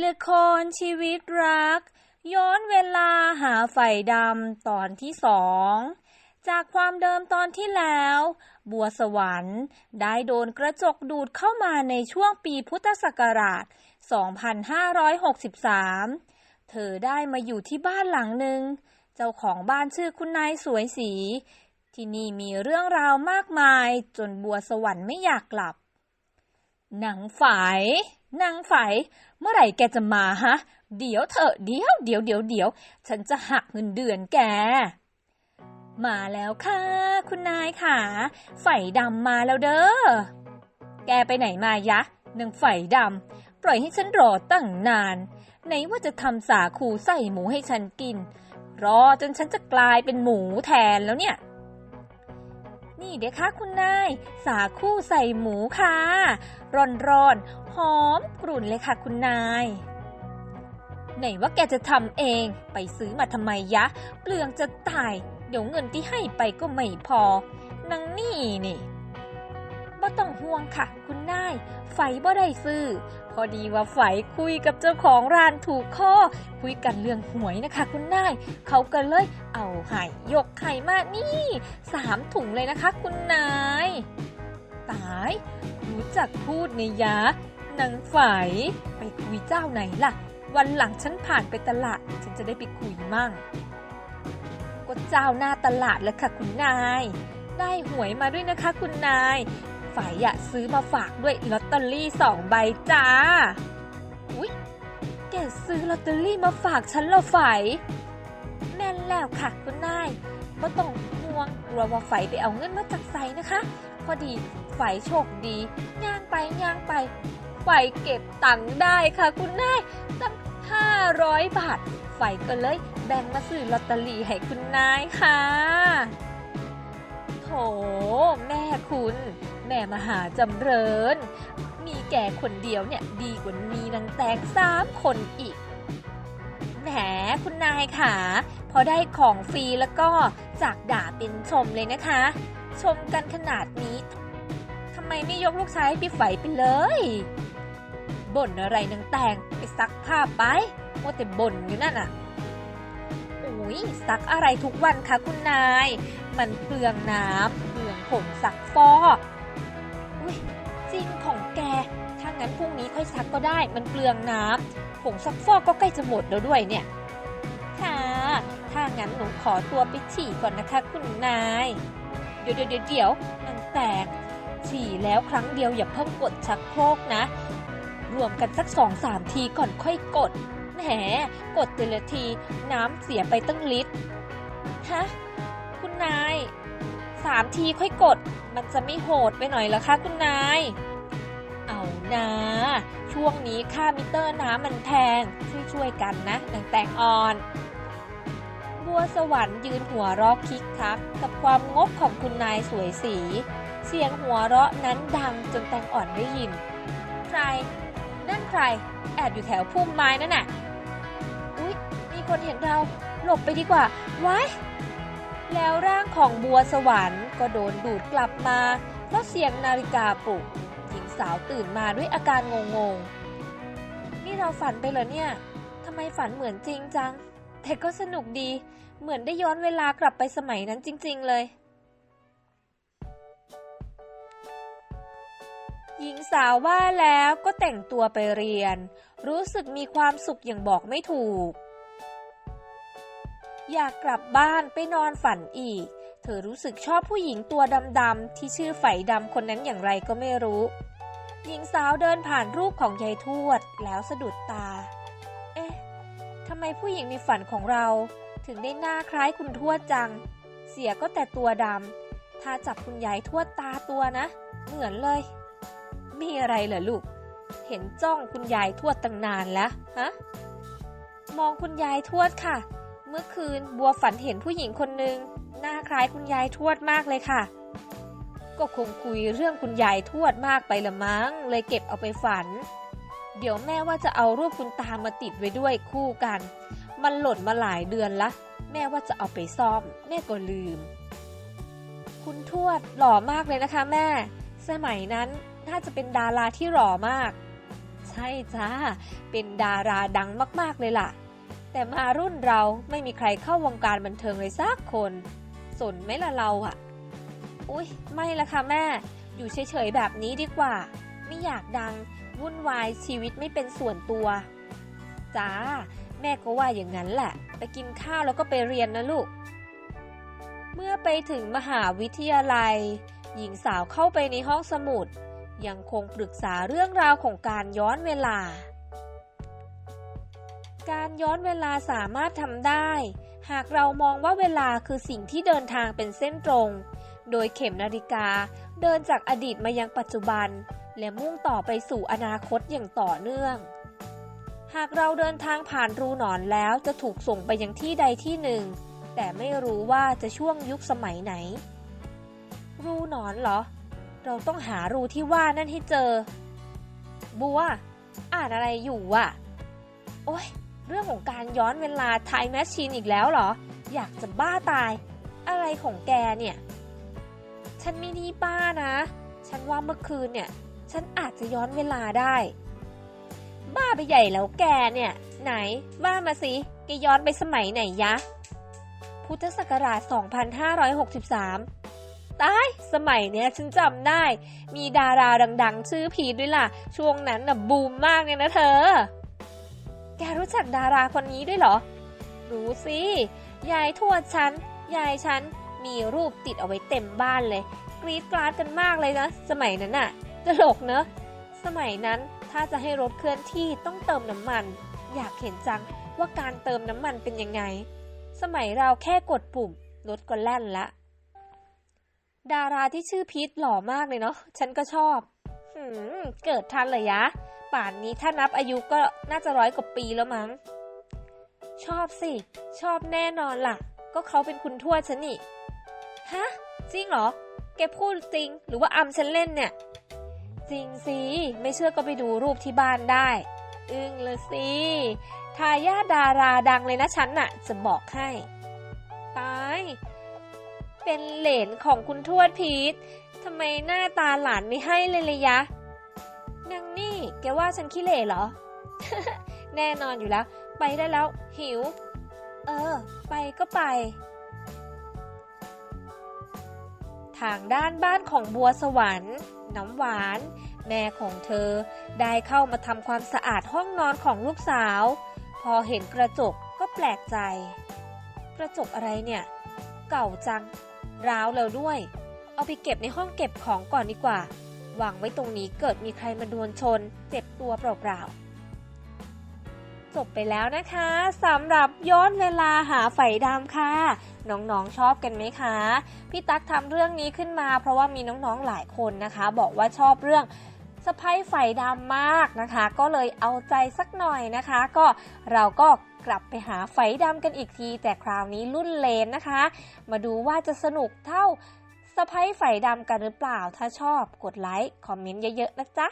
ละครชีวิตรัก ย้อนเวลาหาไฟดำตอนที่สอง จากความเดิมตอนที่แล้ว บัวสวรรค์ได้โดนกระจกดูดเข้ามาในช่วงปีพุทธศักราช 2563 เธอได้มาอยู่ที่บ้านหลังหนึ่ง เจ้าของบ้านชื่อคุณนายสวยสี ที่นี่มีเรื่องราวมากมายจนบัวสวรรค์ไม่อยากกลับ หนังฝาย นางฝายเมื่อไหร่แกจะมาฮะ เดี๋ยวเถอะเดี๋ยวเดี๋ยวเดี๋ยวเดี๋ยวฉันจะหักเงินเดือนแก มาแล้วค่ะ คุณนายค่ะไฝดำมาแล้วเด้อ แกไปไหนมายะนางไฝดำปล่อยให้ฉันรอตั้งนาน ไหนว่าจะทำสาคูใส่หมูให้ฉันกิน รอจนฉันจะกลายเป็นหมูแทนแล้วเนี่ย นี่เด็กคะคุณนาย สาคูใส่หมูค่ะร้อนๆหอมกรุ่นเลยค่ะคุณนายไหนว่าแกจะทำเองไปซื้อมาทำไมยะ เปลืองจะตาย เดี๋ยวเงินที่ให้ไปก็ไม่พอนังนี่นี่ บ่ต้องห่วงค่ะ คุณนาย ไฟบ่ได้ซื้อ พอดีว่าไฟคุยกับเจ้าของร้านถูกข้อ คุยกันเรื่องหวยนะคะ คุณนาย เขาก็เลยเอาไห่ยกไข่มานี่สามถุงเลยนะคะ คุณนาย ตาย รู้จักพูดในยะนางไฝไปคุยเจ้าไหนล่ะ วันหลังฉันผ่านไปตลาด ฉันจะได้ไปคุยมั่งก็เจ้าหน้าตลาดแล้วค่ะ คุณนาย ได้หวยมาด้วยนะคะ คุณนาย ฝ่ายอะซื้อมาฝากด้วยลอตเตอรี่สองใบจ้า อุ๊ยแกซื้อลอตเตอรี่มาฝากฉันเหรอฝ่ายแม่นแล้วค่ะคุณนายก็ต้องห่วงกลัวว่าฝ่ายไปเอาเงินมาจากไสนะคะ พอดีฝ่ายโชคดีย่างไปย่างไปฝ่ายเก็บตังค์ได้ค่ะคุณนายตั้ง500บาทฝ่ายก็เลยแบ่งมาซื้อลอตเตอรี่ให้คุณนายค่ะโถแม่คุณ แม่มหาจำเริญ มีแก่คนเดียวเนี่ยดีกว่ามีนางแตกสามคนอีก แหมคุณนายค่ะ พอได้ของฟรีแล้วก็จากด่าเป็นชมเลยนะคะ ชมกันขนาดนี้ทำไมไม่ยกลูกชายให้พี่ไฝไปเลยบ่นอะไรนางแตงไปซักผ้าไปมัวแต่บ่นอยู่นั่นอะอุ้ยซักอะไรทุกวันคะคุณนาย มันเปลืองน้ำเปลืองผงซักฟอก ซักก็ได้ มันเปลืองน้ำผงซักฟอกก็ใกล้จะหมดแล้วด้วยเนี่ย ค่ะ ถ้างั้นหนูขอตัวไปฉี่ก่อนนะคะ คุณนาย เดี๋ยวเดี๋ยวเดี๋ยวนางแตก ฉี่แล้วครั้งเดียวอย่าเพิ่งกดชักโครกนะ รวมกันสักสองสามทีก่อนค่อยกด แหม กดแต่ละทีน้ำเสียไปตั้งลิตร ฮะ คุณนายสามทีค่อยกด มันจะไม่โหดไปหน่อยเหรอคะคุณนาย นะ ช่วงนี้ค่ามิเตอร์น้ำมันแพง ช่วยๆกันนะนางแตงอ่อน บัวสวรรค์ยืนหัวเราะคิกคัก กับความงกของคุณนายสวยสี เสียงหัวเราะนั้นดังจนแตงอ่อนได้ยิน ใคร นั่นใคร แอบอยู่แถวพุ่มไม้นั่นน่ะ อุ๊ย มีคนเห็นเรา หลบไปดีกว่า ไว้แล้วร่างของบัวสวรรค์ก็โดนดูดกลับมา เพราะเสียงนาฬิกาปลุก สาวตื่นมาด้วยอาการงงๆ นี่เราฝันไปเหรอเนี่ย ทำไมฝันเหมือนจริงจัง แต่ก็สนุกดี เหมือนได้ย้อนเวลากลับไปสมัยนั้นจริง ๆ เลย หญิงสาวว่าแล้วก็แต่งตัวไปเรียน รู้สึกมีความสุขอย่างบอกไม่ถูก อยากกลับบ้านไปนอนฝันอีกเธอรู้สึกชอบผู้หญิงตัวดำๆที่ชื่อไฝดำคนนั้นอย่างไรก็ไม่รู้ หญิงสาวเดินผ่านรูปของยายทวดแล้วสะดุดตา เอ๊ะทำไมผู้หญิงในฝันของเรา ถึงได้หน้าคล้ายคุณทวดจัง เสียก็แต่ตัวดำถ้าจับคุณยายทวดตาตัวนะ เหมือนเลย มีอะไรเหรอลูก เห็นจ้องคุณยายทวดตั้งนานแล้วฮะ มองคุณยายทวดค่ะ เมื่อคืนบัวฝันเห็นผู้หญิงคนหนึ่งหน้าคล้ายคุณยายทวดมากเลยค่ะ ก็คงคุยเรื่องคุณยายทวดมากไปละมั้ง เลยเก็บเอาไปฝัน เดี๋ยวแม่ว่าจะเอารูปคุณตามาติดไว้ด้วยคู่กัน มันหล่นมาหลายเดือนละ แม่ว่าจะเอาไปซ่อม แม่ก็ลืม คุณทวดหล่อมากเลยนะคะแม่ สมัยนั้นน่าจะเป็นดาราที่หล่อมาก ใช่จ้า เป็นดาราดังมากๆเลยล่ะ แต่มารุ่นเราไม่มีใครเข้าวงการบันเทิงเลยสักคน สนไหมล่ะเราอะ อุ๊ย ไม่ละค่ะแม่ อยู่เฉยๆแบบนี้ดีกว่า ไม่อยากดัง วุ่นวายชีวิตไม่เป็นส่วนตัวจ้า แม่ก็ว่าอย่างนั้นแหละ ไปกินข้าวแล้วก็ไปเรียนนะลูก เมื่อไปถึงมหาวิทยาลัย หญิงสาวเข้าไปในห้องสมุด ยังคงปรึกษาเรื่องราวของการย้อนเวลา การย้อนเวลาสามารถทำได้ หากเรามองว่าเวลาคือสิ่งที่เดินทางเป็นเส้นตรง โดยเข็มนาฬิกาเดินจากอดีตมายังปัจจุบัน และมุ่งต่อไปสู่อนาคตอย่างต่อเนื่อง หากเราเดินทางผ่านรูหนอนแล้วจะถูกส่งไปยังที่ใดที่หนึ่ง แต่ไม่รู้ว่าจะช่วงยุคสมัยไหน รูหนอนเหรอ เราต้องหารูที่ว่านั่นให้เจอ บัว อ่านอะไรอยู่วะโอ้ยเรื่องของการย้อนเวลาไทม์แมชชีนอีกแล้วเหรอ อยากจะบ้าตาย อะไรของแกเนี่ย ฉันไม่ได้บ้านะ ฉันว่าเมื่อคืนเนี่ย ฉันอาจจะย้อนเวลาได้ บ้าไปใหญ่แล้วแกเนี่ย ไหน ว่ามาสิ แกย้อนไปสมัยไหนยะ พุทธศักราช 2563 ตาย สมัยเนี้ยฉันจำได้ มีดาราดัง ๆ ชื่อพีด้วยล่ะ ช่วงนั้นน่ะบูมมากเลยนะเธอ แกรู้จักดาราคนนี้ด้วยเหรอ รู้สิ ยายทวดฉัน ยายฉัน มีรูปติดเอาไว้เต็มบ้านเลย กรี๊ดกราดกันมากเลยนะ สมัยนั้นน่ะตลกเนอะ สมัยนั้นถ้าจะให้รถเคลื่อนที่ต้องเติมน้ำมัน อยากเห็นจังว่าการเติมน้ำมันเป็นยังไง สมัยเราแค่กดปุ่มรถก็แล่นละ ดาราที่ชื่อพีทหล่อมากเลยเนาะ ฉันก็ชอบหืมเกิดทันเลยยะ ป่านนี้ถ้านับอายุก็น่าจะร้อยกว่าปีแล้วมั้ง ชอบสิ ชอบแน่นอนล่ะ ก็เขาเป็นคุณทวดฉันนี่ ฮะ จริงเหรอ แกพูดจริง หรือว่าอำฉันเล่นเนี่ย จริงสิ ไม่เชื่อก็ไปดูรูปที่บ้านได้ อึ้งเลยสิ ทายาดาราดังเลยนะฉันน่ะ จะบอกให้ ตาย เป็นเหลนของคุณทวดพีททำไมหน้าตาหลานไม่ให้เลยเลยยะนางนี่ แกว่าฉันขี้เหร่เหรอ แน่นอนอยู่แล้ว ไปได้แล้ว หิว เออ ไปก็ไป ทางด้านบ้านของบัวสวรรค์ น้ำหวาน แม่ของเธอได้เข้ามาทำความสะอาดห้องนอนของลูกสาว พอเห็นกระจกก็แปลกใจ กระจกอะไรเนี่ย เก่าจัง ร้าวแล้วด้วย เอาไปเก็บในห้องเก็บของก่อนดีกว่า วางไว้ตรงนี้เกิดมีใครมาดวลชน เจ็บตัวเปล่าๆ จบไปแล้วนะคะสำหรับย้อนเวลาหาไฟดำค่ะ น้องๆชอบกันไหมคะ พี่ตั๊กทำเรื่องนี้ขึ้นมา เพราะว่ามีน้องๆหลายคนนะคะ บอกว่าชอบเรื่องสะพ้ยไฟดำมากนะคะ ก็เลยเอาใจสักหน่อยนะคะ ก็เราก็กลับไปหาไฟดำกันอีกที แต่คราวนี้รุ่นเลนนะคะ มาดูว่าจะสนุกเท่าสะพ้ยไฟดำกันหรือเปล่าถ้าชอบกดไลค์ คอมเมนต์เยอะๆนะจ๊ะ